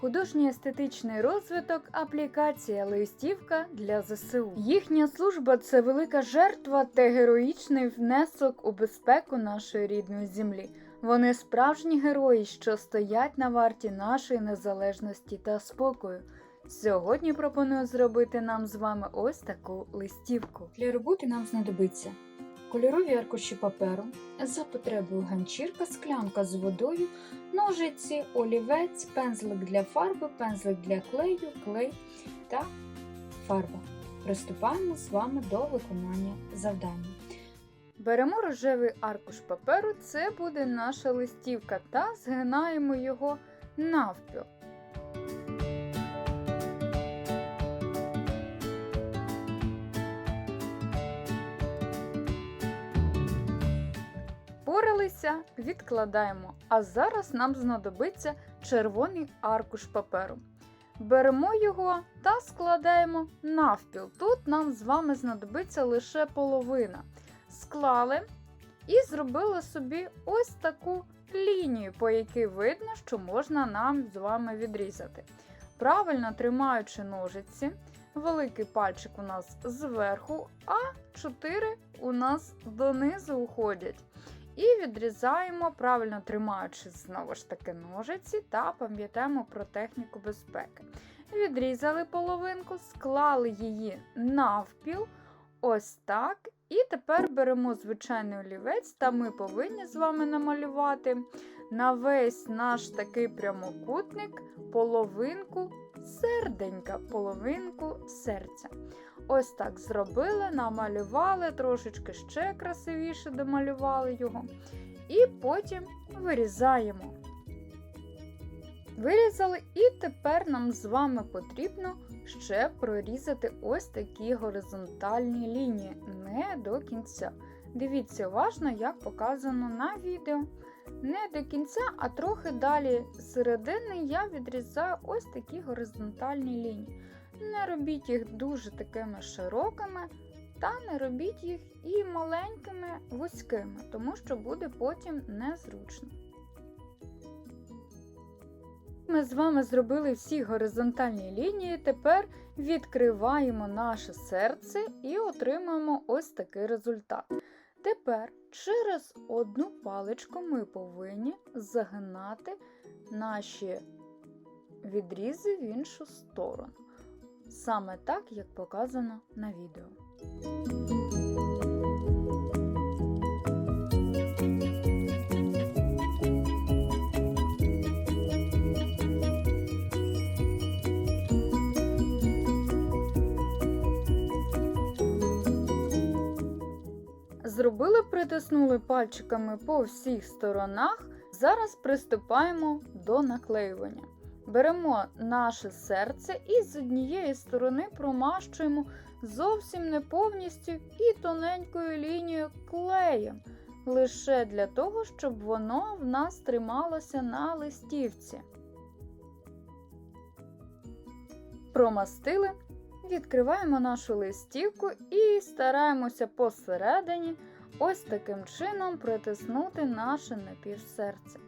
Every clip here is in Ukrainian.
Художній естетичний розвиток аплікація листівка для ЗСУ. Їхня служба це велика жертва та героїчний внесок у безпеку нашої рідної землі. Вони справжні герої, що стоять на варті нашої незалежності та спокою. Сьогодні пропоную зробити нам з вами ось таку листівку. Для роботи нам знадобиться кольорові аркуші паперу, за потребою ганчірка, склянка з водою, ножиці, олівець, пензлик для фарби, пензлик для клею, клей та фарба. Приступаємо з вами до виконання завдання. Беремо рожевий аркуш паперу, це буде наша листівка, та згинаємо його навпіл. Поралися, відкладаємо. А зараз нам знадобиться червоний аркуш паперу. Беремо його та складаємо навпіл. Тут нам з вами знадобиться лише половина. Склали і зробили собі ось таку лінію, по якій видно, що можна нам з вами відрізати. Правильно тримаючи ножиці, великий пальчик у нас зверху, а чотири у нас донизу уходять. І відрізаємо, правильно тримаючи знову ж таки ножиці та пам'ятаємо про техніку безпеки. Відрізали половинку, склали її навпіл, ось так. І тепер беремо звичайний олівець, та ми повинні з вами намалювати на весь наш такий прямокутник половинку серденька, половинку серця. Ось так зробили, намалювали, трошечки ще красивіше домалювали його. І потім вирізаємо. Вирізали, і тепер нам з вами потрібно ще прорізати ось такі горизонтальні лінії, не до кінця. Дивіться уважно, як показано на відео. Не до кінця, а трохи далі з середини я відрізаю ось такі горизонтальні лінії. Не робіть їх дуже такими широкими, та не робіть їх і маленькими вузькими, тому що буде потім незручно. Ми з вами зробили всі горизонтальні лінії. Тепер відкриваємо наше серце і отримаємо ось такий результат. Тепер через одну паличку ми повинні загинати наші відрізи в іншу сторону. Саме так, як показано на відео. Зробили, притиснули пальчиками по всіх сторонах. Зараз приступаємо до наклеювання. Беремо наше серце і з однієї сторони промащуємо зовсім не повністю і тоненькою лінією клеєм, лише для того, щоб воно в нас трималося на листівці. Промастили, відкриваємо нашу листівку і стараємося посередині ось таким чином притиснути наше напівсерце.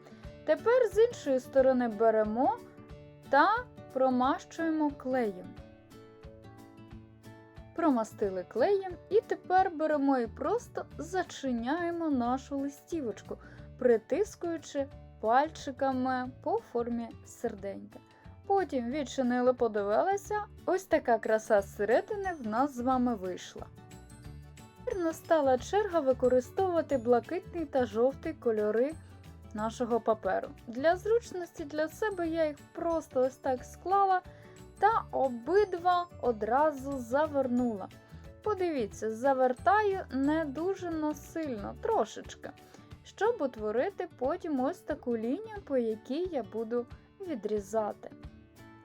Тепер з іншої сторони беремо та промащуємо клеєм. Промастили клеєм і тепер беремо і просто зачиняємо нашу листівочку, притискуючи пальчиками по формі серденька. Потім відчинили, подивилися, ось така краса зсередини в нас з вами вийшла. Настала черга використовувати блакитний та жовтий кольори нашого паперу. Для зручності для себе я їх просто ось так склала та обидва одразу завернула. Подивіться, завертаю не дуже насильно, трошечки, щоб утворити потім ось таку лінію, по якій я буду відрізати.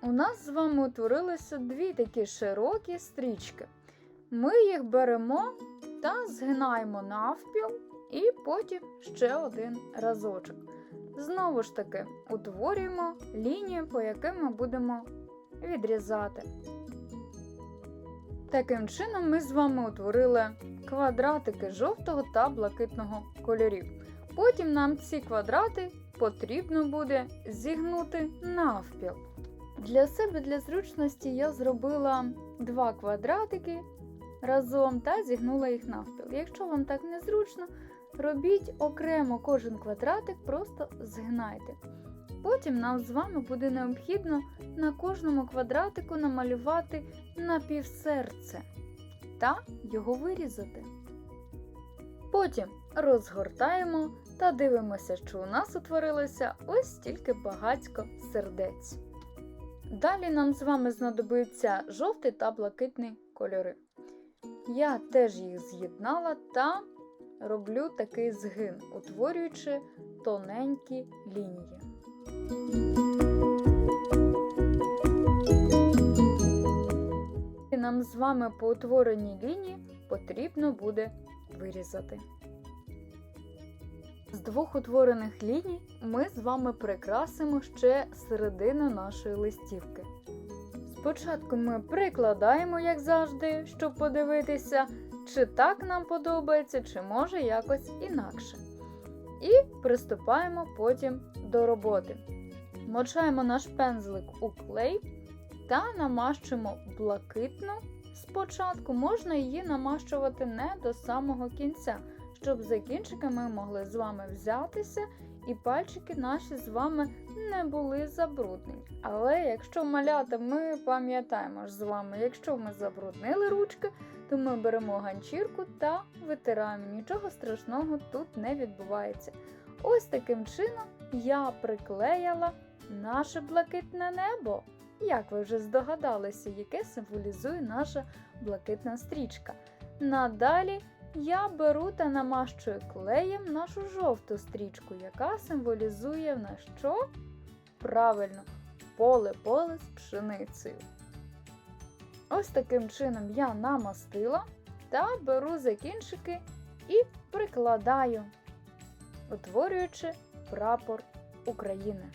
У нас з вами утворилися дві такі широкі стрічки. Ми їх беремо та згинаємо навпіл і потім ще один разочок. Знову ж таки, утворюємо лінію, по яким ми будемо відрізати. Таким чином, ми з вами утворили квадратики жовтого та блакитного кольорів. Потім нам ці квадрати потрібно буде зігнути навпіл. Для себе для зручності я зробила два квадратики разом та зігнула їх навпіл. Якщо вам так незручно, робіть окремо кожен квадратик, просто згинайте. Потім нам з вами буде необхідно на кожному квадратику намалювати напівсерце та його вирізати. Потім розгортаємо та дивимося, що у нас утворилося ось стільки багатько сердець. Далі нам з вами знадобиться жовтий та блакитний кольори. Я теж їх з'єднала та роблю такий згин, утворюючи тоненькі лінії. І нам з вами по утвореній лінії потрібно буде вирізати. З двох утворених ліній ми з вами прикрасимо ще середину нашої листівки. Спочатку ми прикладаємо, як завжди, щоб подивитися, чи так нам подобається, чи може якось інакше. І приступаємо потім до роботи. Мочаємо наш пензлик у клей та намащуємо блакитну. Спочатку можна її намащувати не до самого кінця, щоб за кінчики ми могли з вами взятися і пальчики наші з вами не були забруднені. Але якщо малята, ми пам'ятаємо з вами, якщо ми забруднили ручки, то ми беремо ганчірку та витираємо. Нічого страшного тут не відбувається. Ось таким чином я приклеяла наше блакитне небо. Як ви вже здогадалися, яке символізує наша блакитна стрічка. Надалі я беру та намащую клеєм нашу жовту стрічку, яка символізує в нас що? Правильно, поле-поле з пшеницею. Ось таким чином я намастила та беру за кінчики і прикладаю, утворюючи прапор України.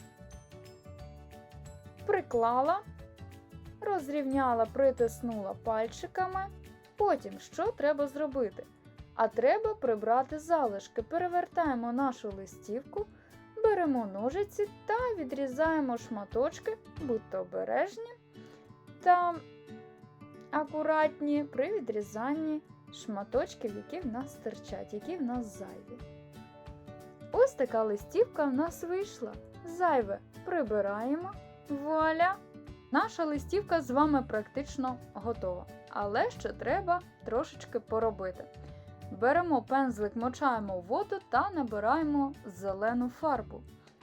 Приклала, розрівняла, притиснула пальчиками. Потім що треба зробити? А треба прибрати залишки. Перевертаємо нашу листівку, беремо ножиці та відрізаємо шматочки, будьте обережні та акуратні при відрізанні шматочків, які в нас стирчать, які в нас зайві. Ось така листівка в нас вийшла. Зайве прибираємо. Вуаля! Наша листівка з вами практично готова, але ще треба трошечки поробити. Беремо пензлик, мочаємо воду та набираємо зелену фарбу.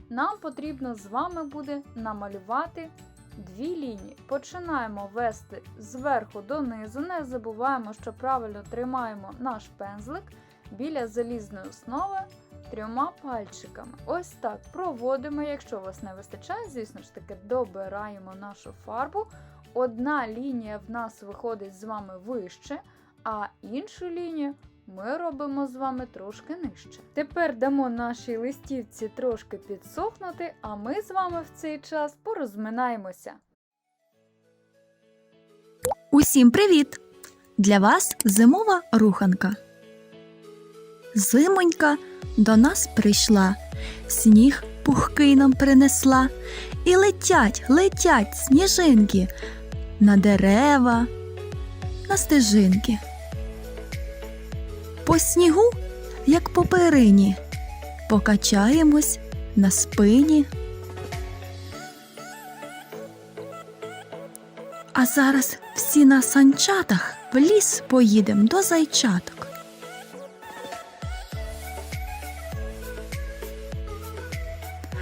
Нам потрібно з вами буде намалювати дві лінії. Починаємо вести зверху донизу. Не забуваємо, що правильно тримаємо наш пензлик біля залізної основи трьома пальчиками. Ось так проводимо. Якщо у вас не вистачає, звісно ж таки, добираємо нашу фарбу. Одна лінія в нас виходить з вами вище, а іншу лінію ми робимо з вами трошки нижче. Тепер дамо нашій листівці трошки підсохнути, а ми з вами в цей час порозминаємося. Усім привіт! Для вас зимова руханка. Зимонька до нас прийшла, сніг пухкий нам принесла, і летять, летять сніжинки на дерева, на стежинки. По снігу, як по перині, покачаємось на спині. А зараз всі на санчатах в ліс поїдем до зайчаток.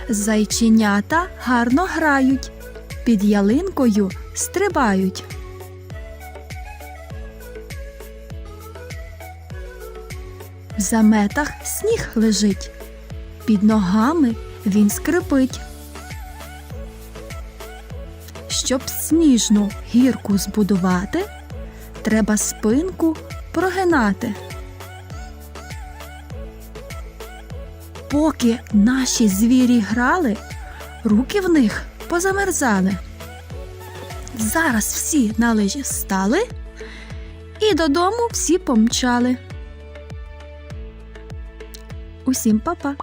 Зайченята гарно грають, під ялинкою стрибають. Заметах сніг лежить, під ногами він скрипить. Щоб сніжну гірку збудувати, треба спинку прогинати. Поки наші звірі грали, руки в них позамерзали. Зараз всі на лижі стали і додому всі помчали. Усім па-па!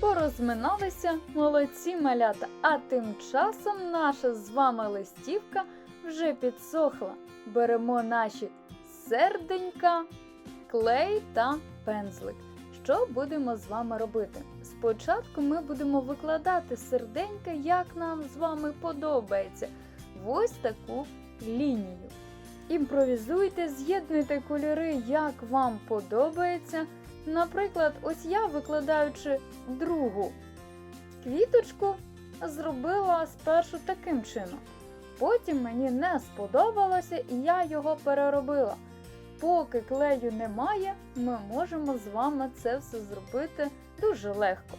порозминалися молодці малята, а тим часом наша з вами листівка вже підсохла. Беремо наші серденька, клей та пензлик. Що будемо з вами робити? Спочатку ми будемо викладати серденька, як нам з вами подобається, в ось таку лінію. Імпровізуйте, з'єднуйте кольори, як вам подобається. Наприклад, ось я, викладаючи другу квіточку, зробила спершу таким чином. Потім мені не сподобалося і я його переробила. Поки клею немає, ми можемо з вами це все зробити дуже легко.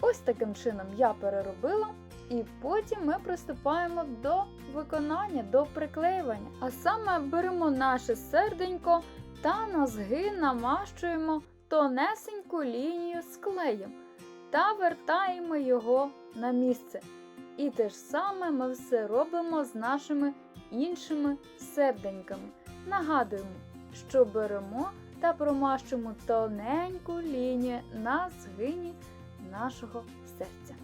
Ось таким чином я переробила, і потім ми приступаємо до виконання, до приклеювання. А саме беремо наше серденько та на згин намащуємо тонесеньку лінію з клеєм та вертаємо його на місце. І те ж саме ми все робимо з нашими іншими серденьками. Нагадуємо, що беремо та промащуємо тоненьку лінію на згині нашого серця.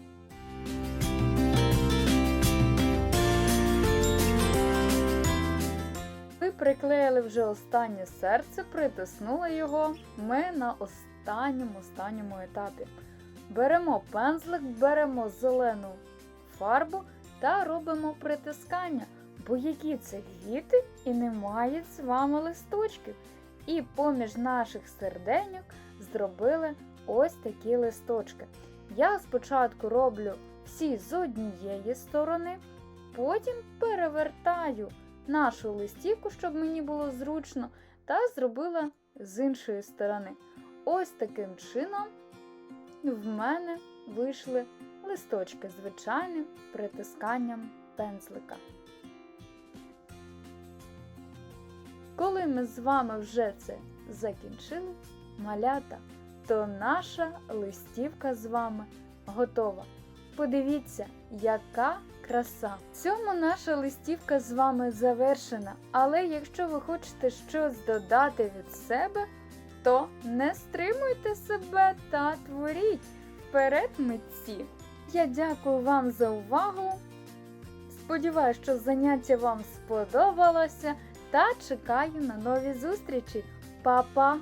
Приклеїли вже останнє серце, притиснули його. Ми на останньому останньому етапі. Беремо пензлик, беремо зелену фарбу та робимо притискання, бо які це квіти і не мають з вами листочків. І поміж наших серденьок зробили ось такі листочки. Я спочатку роблю всі з однієї сторони, потім перевертаю нашу листівку, щоб мені було зручно, та зробила з іншої сторони. Ось таким чином в мене вийшли листочки звичайним притисканням пензлика. Коли ми з вами вже це закінчили, малята, то наша листівка з вами готова. Подивіться, яка краса! В цьому наша листівка з вами завершена. Але якщо ви хочете щось додати від себе, то не стримуйте себе та творіть вперед митці! Я дякую вам за увагу. Сподіваюсь, що заняття вам сподобалося та чекаю на нові зустрічі. Па-па!